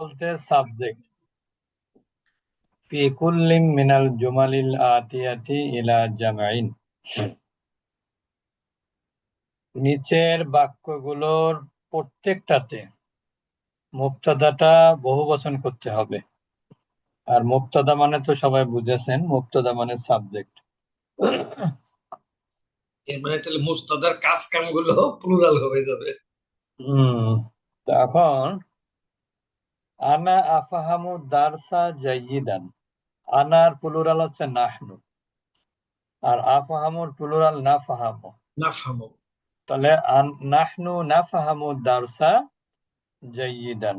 বলতে সাবজেক্ট ফি কুল্লিম মিনাল জুমালিল আতিয়াতি ইলা জামাইন নিচের বাক্যগুলোর প্রত্যেকটাতে মুক্তাদাটা বহু বচন করতে হবে। আর মুক্তাদা মানে তো সবাই বুঝেছেন মুক্তাদা মানে সাবজেক্ট এর মানে তাহলে মুস্তাদার কাজ কামগুলো প্লুরাল হয়ে যাবে। হম তখন আনা আফাহামু দারসা জাইয়িদান। আনার প্লুরাল হচ্ছে নাহনু। আর আফাহামুর প্লুরাল না ফাহামু না ফামো তাহলে নাহনু না ফাহামু দারসা জাইয়িদান।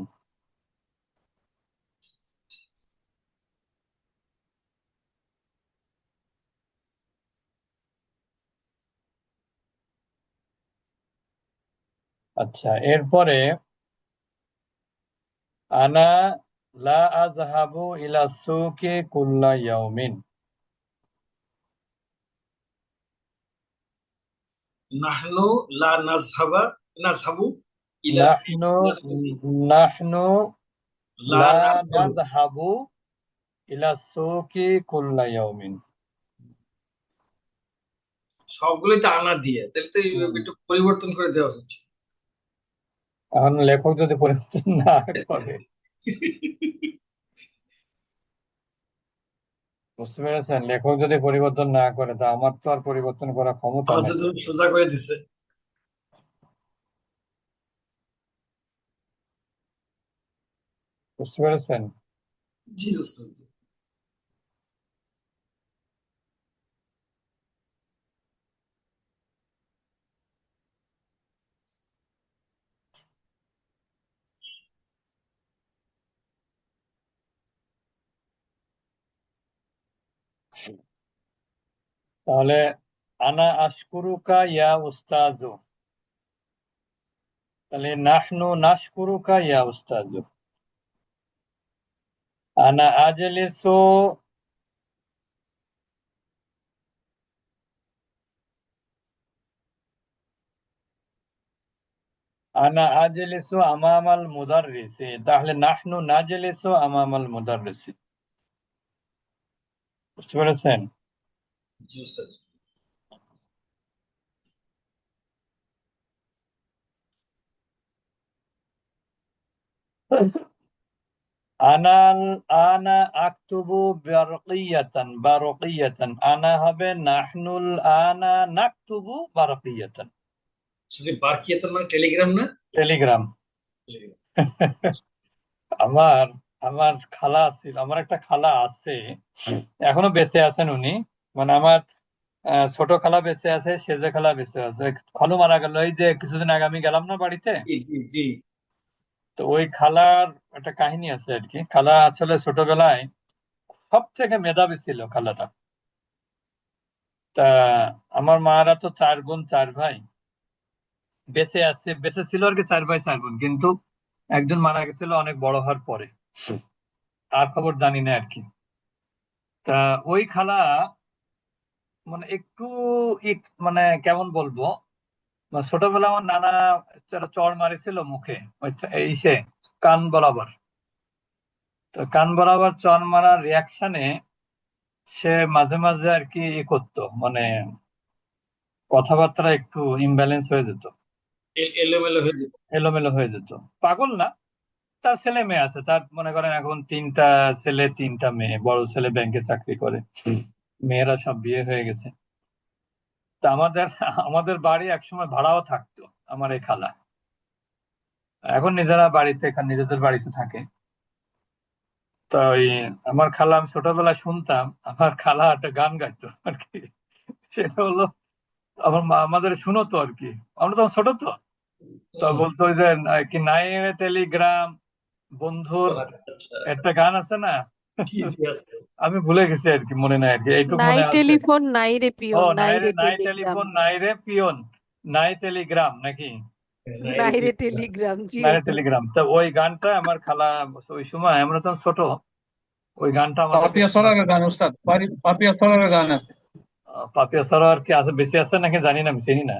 আচ্ছা এরপরে আনা লা আযহাবু ইলা সুকি কুল্লা ইয়াউমিন। নাহনু লা নাযহাবা নাযহাবু ইলা নাহনু নাহনু লা নাযহাবু ইলা সুকি কুল্লা ইয়াউমিন। সবগুলোই তো আনা দিয়ে তাহলে তো। একটু পরিবর্তন করে দেওয়া উচিত। এখন লেখক যদি পরিবর্তন না করে। বুঝতে পেরেছেন? লেখক যদি পরিবর্তন না করে তা আমার তো আর পরিবর্তন করার ক্ষমতা সোজা করে দিছে। বুঝতে পেরেছেন? জি। তাহলে, আনা আশকুরুকা ইয়া উস্তাজু তাহলে, নাহনু নাশকুরুকা ইয়া উস্তাজু আনা আজলিসু আনা আজলিসু আমামাল মুদাররিসি। তাহলে, নাহনু নাজলিসু আমামাল মুদাররিসি। বুঝতে পেরেছেন? জি আনা আকতুবু বারকিয়াতান বারকিয়াতান। আনা হবে নাহনুল আনা নাকতুবু বারকিয়াতান। শুধু বারকিয়াতের মানে টেলিগ্রাম না? টেলিগ্রাম। আমার আমার খালা ছিল আমার একটা খালা আছে এখনও বেঁচে আছেন উনি। মানে আমার ছোট খালা বেঁচে আছে সেজে খালা বেঁচে আছে। খালু মারা গেল এই যে কিছুদিন আগে আমি গেলাম না বাড়িতে? তো ওই খালার একটা কাহিনী আছে আর কি। খালা আসলে ছোটবেলায় সব থেকে মেধাবী ছিল খালাটা। তা আমার মারা তো চার বোন চার ভাই। বেঁচে আছে বেঁচে ছিল আর কি চার ভাই চার বোন। কিন্তু একজন মারা গেছিল অনেক বড় হওয়ার পরে। আর খবর জানি না আর কি তা ওই খালা মানে একটু ইক- মানে কেমন বলব? মানে ছোটবেলা আমার নানা চড় মারিছিল মুখে ওই এই সে কান বরাবর। তো কান বরাবর চর মারার রিয়াকশনে সে মাঝে মাঝে আর কি ই করতো মানে কথাবার্তা একটু ইমব্যালেন্স হয়ে যেত। এলোমেলো হয়ে যেত। এলোমেলো হয়ে যেত। পাগল না? তার ছেলে মেয়ে আছে। তার মনে করেন এখন তিনটা ছেলে তিনটা মেয়ে বড় ছেলে ব্যাংকে চাকরি করে। মেয়েরা সব বিয়ে হয়ে গেছে। তা আমাদের আমাদের বাড়ি একসময় ভাড়াও থাকতো আমার এই খালা। এখন নিজেরা বাড়িতে এখানে নিজেদের বাড়িতে থাকে। তো ওই আমার খালা আমি ছোটবেলায় শুনতাম আমার খালা একটা গান গাইতো আর কি। সেটা হলো আমার মা আমাদের শুনতো আর কি। আমরা তখন ছোট তো। তো বলতো ওই যে কি নাইরে টেলিগ্রাম বন্ধুর আচ্ছা একটা গান আছে না? আমি ভুলে গেছি আর কি মনে নাই আর কি এইটুক নাই মনে আছে। টেলিফোন নাই রে ও পিয়ন নাই নাই রে রে নাই টেলিগ্রাম। টেলিফোন নাই রে পিয়ন নাই টেলিগ্রাম নাকি? নাই রে টেলিগ্রাম। জি নাই টেলিগ্রাম। তো ওই গানটা আমার খালা ওই সময় আমরা তখন ছোট ওই গানটা আমাদের পাপিয়া সরারের গান ওস্তাদ পাপিয়া সরারের গান আছে। পাপিয়া সরোয়ার কি আছে বেশি আছে নাকি জানি না আমি চিনি না।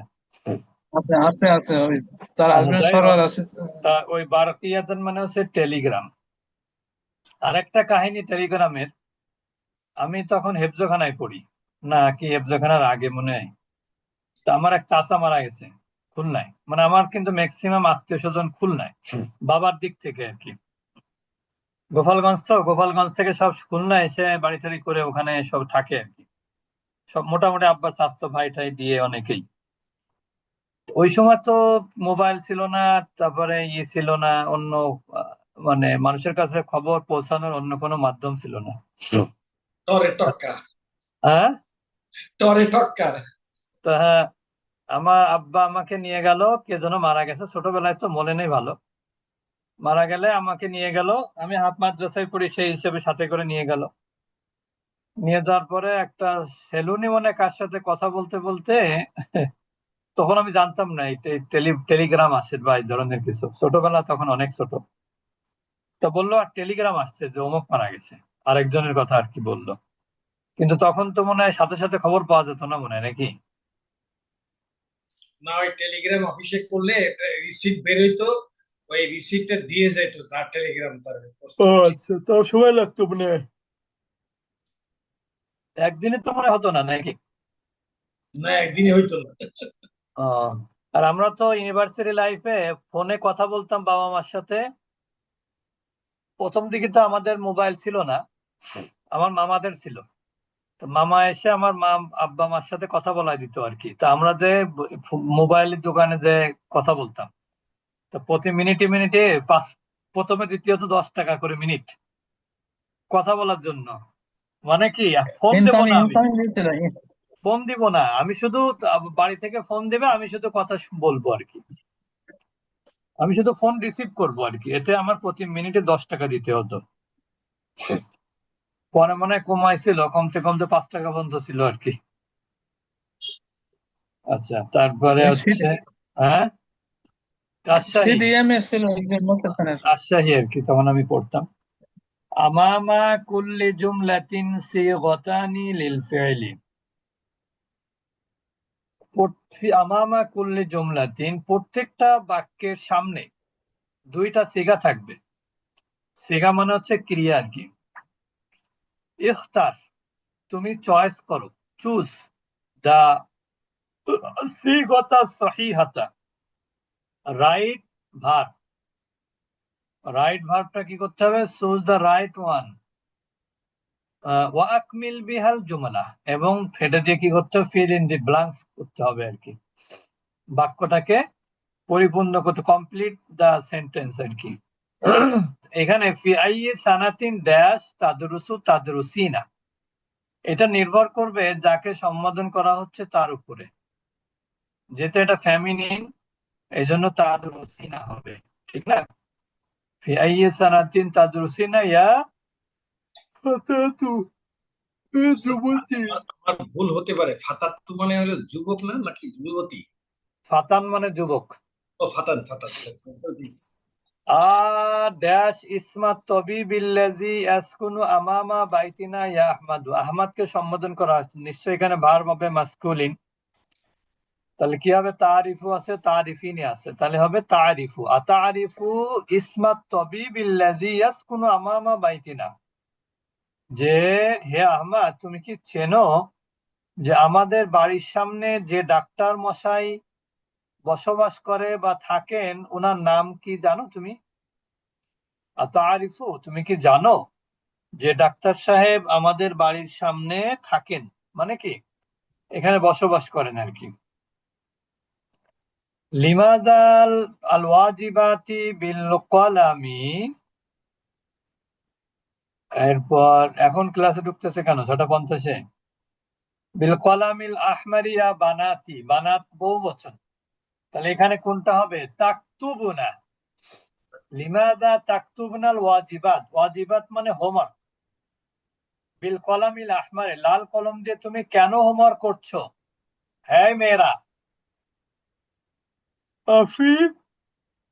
আছে আছে আছে ওই তার হাজবেন্ড সরোয়ার আছে। তা ওই বারকিয়াতান মানে হচ্ছে টেলিগ্রাম। আরেকটা কাহিনী টেলিগ্রামের আমি তখন হেফজোখানায় পড়ি। না কি হেফজোখানার আগে মনে হয়। তা আমার এক চাচা মারা গেছে খুলনায়। মানে আমার কিন্তু ম্যাক্সিমাম আত্মীয় স্বজন খুলনায় বাবার দিক থেকে আর কি। গোপালগঞ্জ তো গোপালগঞ্জ থেকে সব খুলনা এসে বাড়ি টাড়ি করে ওখানে সব থাকে আর কি। সব মোটামুটি আব্বার চাচতো ভাই টাই দিয়ে অনেকেই। ওই সময় তো মোবাইল ছিল না তারপরে ইয়ে ছিল না অন্য মানে মানুষের কাছে খবর পৌঁছানোর অন্য কোনো মাধ্যম ছিল না। টক্কা। হ্যাঁ? টরে টক্কা। তো হ্যাঁ আমার আব্বা আমাকে নিয়ে গেল কে যেন মারা গেছে। ছোটবেলায় তো মনে নেই ভালো। মারা গেলে আমাকে নিয়ে গেল আমি হাফ মাদ্রাসায় পড়ি সেই হিসেবে সাথে করে নিয়ে গেল। নিয়ে যাওয়ার পরে একটা সেলুনি মনে কার সাথে কথা বলতে বলতে তখন আমি জানতাম না এই টেলিগ্রাম আসছে বা এই ধরনের কিছু। ছোটবেলা তখন অনেক ছোট। তো বলল আর টেলিগ্রাম আসছে যে অমুক মারা গেছে। আরেকজনের কথা আর কি বলল। কিন্তু তখন তো মনে হয় সাথে সাথে খবর পাওয়া যেত না মনে হয় নাকি? না ওই টেলিগ্রাম অফিসে করলে রিসিপ্ট বের হইতো ওই রিসিপ্টটা দিয়ে যেত যার টেলিগ্রাম তার ও আচ্ছা তাও সময় লাগতো মনে হয়। একদিনে তো মনে হতো না নাকি? না একদিনে হইতো না। আর আমরা তো ইউনিভার্সিটি লাইফে ফোনে কথা বলতাম বাবা মার সাথে। প্রথম দিকে তো আমাদের মোবাইল ছিল না আমার মামাদের ছিল। তো মামা এসে আমার মা আব্বা মার সাথে কথা বলাই দিত আর কি। তা আমরা যে মোবাইলের দোকানে যে কথা বলতাম তো প্রতি মিনিটে মিনিটে পাঁচ প্রথমে দ্বিতীয়ত দশ টাকা করে মিনিট কথা বলার জন্য। মানে কি ফোন দেবো না ফোন দিব না। আমি শুধু বাড়ি থেকে ফোন দেবে আমি শুধু কথা বলব আর কি। আমি শুধু ফোন রিসিভ করব আর কি। এতে আমার প্রতি মিনিটে দশ টাকা দিতে হতো। পরে মনে হয় কমাইছিল কমতে কমতে পাঁচ টাকা পর্যন্ত ছিল আর কি। আচ্ছা তারপরে হচ্ছে হ্যাঁ? রাজশাহী। আর কি তখন আমি পড়তাম। আমামা কুল্লি জুমলাতিন সিগতানি লিল প্রত্যে- আমামা কুল্লি জুমলাতিন প্রত্যেকটা বাক্যের সামনে দুইটা সিগা থাকবে। সিগা মানে হচ্ছে ক্রিয়া আর কি। ইখতার, তুমি চয়েস করো। চুজ দা সিগতা সহিহাতা। রাইট ভার্ব রাইট ভার্বটা কি করতে হবে? চুজ দ্য রাইট ওয়ান ওয়া আকমিল বিহাল জুমলা এবং ফেটে দিয়ে কি করতে হবে? ফিল ইন দি ব্লাঙ্কস করতে হবে আর কি। বাক্যটাকে পরিপূর্ণ করতে কমপ্লিট দা সেন্টেন্স আর কি। এখানে ফি সানাতিন ড্যাশ তাদরুসু তাদরুসিনা। এটা নির্ভর করবে যাকে সম্বোধন করা হচ্ছে তার উপরে। যেহেতু এটা ফেমিনিন এই জন্য তাদরুসিনা হবে। ঠিক না? ফি আইয়ে সানাতিন তাদরুসিনা ইয়া আমার ভুল হতে পারে। ফাতাত্তু মানে হলো যুবক না নাকি যুবতী? ফাতান মানে যুবক। ও ফাতান ফাতান আ ড্যাশ ইসমা তবিবিল্লাজি ইয়াসকুনু আমামা বাইতিনা ইয়া আহমাদু। আহমাদকে সম্বোধন করা হচ্ছে নিশ্চয়ই এখানে ভার হবে মাসকুলিন। তাহলে কি হবে? তারিফু আছে তারিফিনি আছে। তাহলে হবে তারিফু। আতারিফু ইসমা তবিবিল্লাজি ইয়াসকুনু আমামা বাইতিনা। যে, হে আহমাদ, তুমি কি চেনো যে আমাদের বাড়ির সামনে যে ডাক্তার মশাই বসবাস করে বা থাকেন ওনার নাম কি জানো তুমি? আতারিফু, তুমি কি জানো যে ডাক্তার সাহেব আমাদের বাড়ির সামনে থাকেন? মানে কি? এখানে বসবাস করেন আর কি। লিমাজাল আল ওয়াজিবাতি বিল কলামি এরপর এখন ক্লাসে ঢুকতেছে কেন? ছটা পঞ্চাশে? বিল কলামিল আহমারিয়া বানাতি, বানাত বহু বচন। তাহলে এখানে কোনটা হবে? তাকতুবুনা। লিমাদা তাকতুবনাল ওয়াজিবাত? ওয়াজিবাত মানে হোমওয়ার্ক। বিল কলামিল আহমারে, লাল কলম দিয়ে তুমি কেন হোমওয়ার্ক করছ? হ্যাঁ মেয়েরা। আফি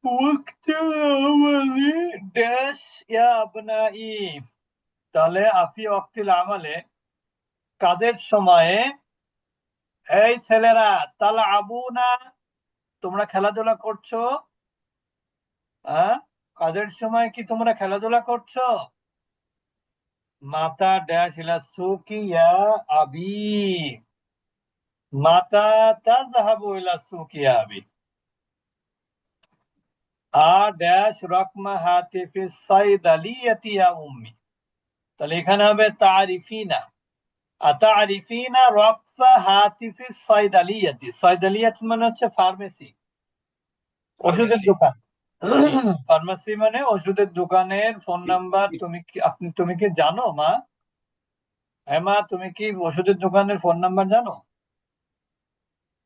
ওয়াক্ত আমালি ড্যাশ ইয়া আবনাই তাহলে আফি ওয়াক্তিল আমালে, কাজের সময়ে, এই ছেলেরা, তালা আবু না তোমরা খেলাধুলা করছ? হ্যাঁ কাজের সময় কি তোমরা খেলাধুলা করছ? মাতা ড্যাশ ইলা সুকি আবি। মাতা তাযহাবু ইলা আবি। আ ড্যাশ রকমা হাতিফি সাইদালিয়াতি ইয়া উম্মি। তাহলে এখানে হবে তারিফিনা। আতারিফিনা রকফা হাতিফি সাইদালিয়াতি। সাইদালিয়াত মানে হচ্ছে ফার্মেসি। ওষুধের দোকান। ফার্মাসি মানে ওষুধের দোকানের ফোন নাম্বার। তুমি কি আপনি তুমি কি জানো মা? হ্যাঁ মা তুমি কি ওষুধের দোকানের ফোন নাম্বার জানো?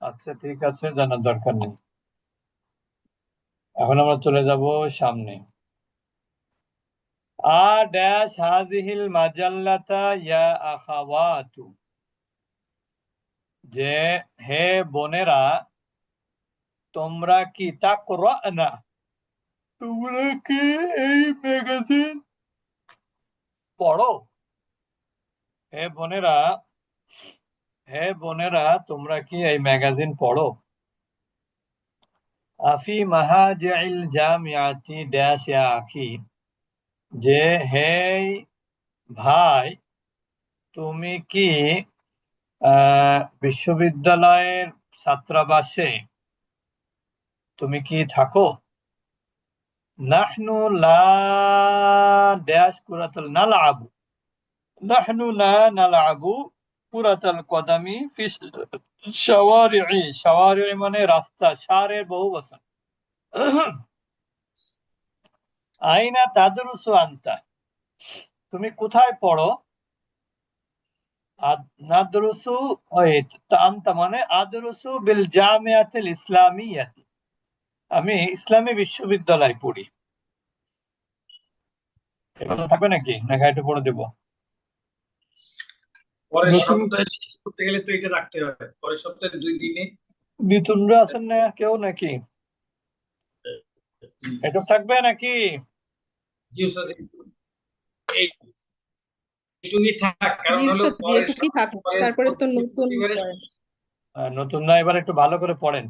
আচ্ছা ঠিক আছে জানার দরকার নেই। এখন আমরা চলে যাব সামনে। আ ড্যাশ হাজিহিল মাজাল্লাতা ইয়া আখাওয়াতু যে হে বোনেরা তোমরা কি তাকরানা তোমরা কি এই ম্যাগাজিন পড়ো হে বোনেরা হে বোনেরা তোমরা কি এই ম্যাগাজিন পড়ো আফি মাহাজিল জামিয়াতি ড্যাশ ইয়া আখি যে, হে ভাই, তুমি কি বিশ্ববিদ্যালয়ের ছাত্রাবাসে তুমি কি থাকো? নাহনু লা ড্যাশ কুরাতাল নালআবু নাহনু লা নালআবু কুরাতাল কদামি ফি শাওয়ারি'i শাওয়ারি'i মানে রাস্তা শারের বহু বচন আইনা তাদরুসু আনতা। তুমি কোথায় পড়ো? নাদরুসু আনতা মানে আদরুসু বিল জামিয়াতিল ইসলামিয়াতি। আমি ইসলামী বিশ্ববিদ্যালয়ে পড়ি। এগুলো থাকবে নাকি? নাকি একটু পড়ে দেবো। পরের সপ্তাহে করতে গেলে তো এটা রাখতে হবে। পরের সপ্তাহে দুই দিনে। মিথুনরা আছেন না কেউ নাকি? এটুক থাকবে নাকি? এইটুকুই থাক কারণ হলো তারপরে তো নতুন না। এবার একটু ভালো করে পড়েন